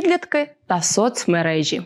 підлітки та соцмережі.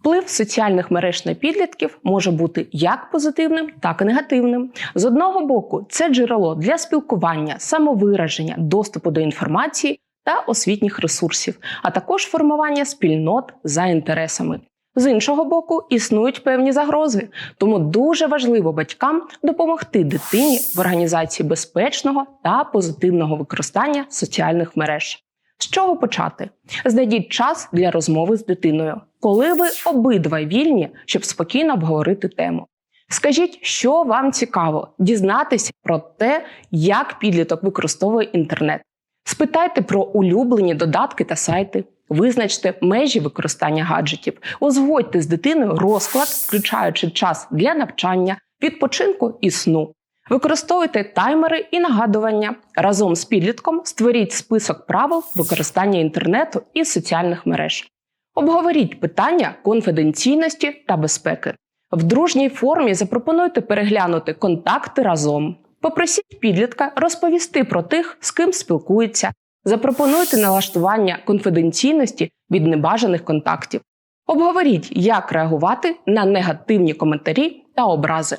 Вплив соціальних мереж на підлітків може бути як позитивним, так і негативним. З одного боку, це джерело для спілкування, самовираження, доступу до інформації та освітніх ресурсів, а також формування спільнот за інтересами. З іншого боку, існують певні загрози, тому дуже важливо батькам допомогти дитині в організації безпечного та позитивного використання соціальних мереж. З чого почати? Знайдіть час для розмови з дитиною, коли ви обидва вільні, щоб спокійно обговорити тему. Скажіть, що вам цікаво, дізнатися про те, як підліток використовує інтернет. Спитайте про улюблені додатки та сайти, визначте межі використання гаджетів, узгодьте з дитиною розклад, включаючи час для навчання, відпочинку і сну. Використовуйте таймери і нагадування. Разом з підлітком створіть список правил використання інтернету і соціальних мереж. Обговоріть питання конфіденційності та безпеки. В дружній формі запропонуйте переглянути контакти разом. Попросіть підлітка розповісти про тих, з ким спілкується. Запропонуйте налаштування конфіденційності від небажаних контактів. Обговоріть, як реагувати на негативні коментарі та образи,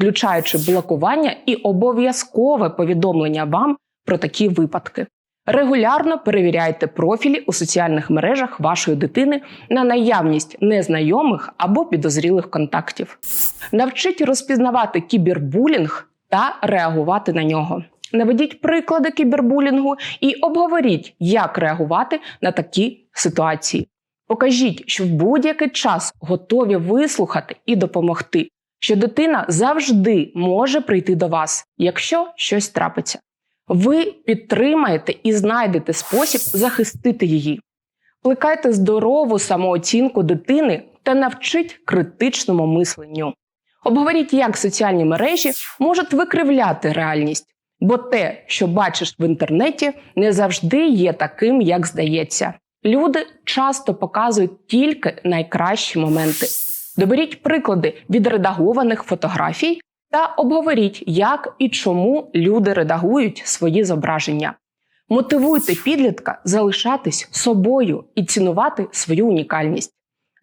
включаючи блокування і обов'язкове повідомлення вам про такі випадки. Регулярно перевіряйте профілі у соціальних мережах вашої дитини на наявність незнайомих або підозрілих контактів. Навчіть розпізнавати кібербулінг та реагувати на нього. Наведіть приклади кібербулінгу і обговоріть, як реагувати на такі ситуації. Покажіть, що в будь-який час готові вислухати і допомогти, що дитина завжди може прийти до вас, якщо щось трапиться. Ви підтримаєте і знайдете спосіб захистити її. Плекайте здорову самооцінку дитини та навчіть критичному мисленню. Обговоріть, як соціальні мережі можуть викривляти реальність, бо те, що бачиш в інтернеті, не завжди є таким, як здається. Люди часто показують тільки найкращі моменти. Доберіть приклади відредагованих фотографій та обговоріть, як і чому люди редагують свої зображення. Мотивуйте підлітка залишатись собою і цінувати свою унікальність.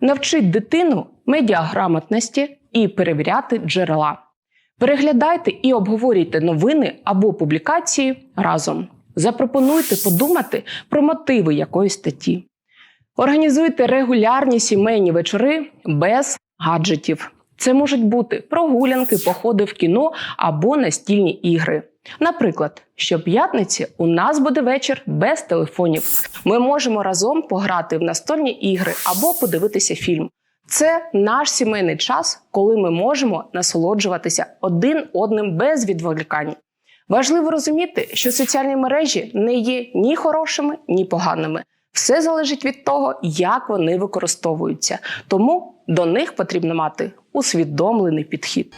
Навчіть дитину медіаграмотності і перевіряти джерела. Переглядайте і обговорюйте новини або публікації разом. Запропонуйте подумати про мотиви якоїсь статті. Організуйте регулярні сімейні вечори без гаджетів. Це можуть бути прогулянки, походи в кіно або настільні ігри. Наприклад, щоп'ятниці у нас буде вечір без телефонів. Ми можемо разом пограти в настольні ігри або подивитися фільм. Це наш сімейний час, коли ми можемо насолоджуватися один одним без відволікань. Важливо розуміти, що соціальні мережі не є ні хорошими, ні поганими. Все залежить від того, як вони використовуються. Тому до них потрібно мати усвідомлений підхід.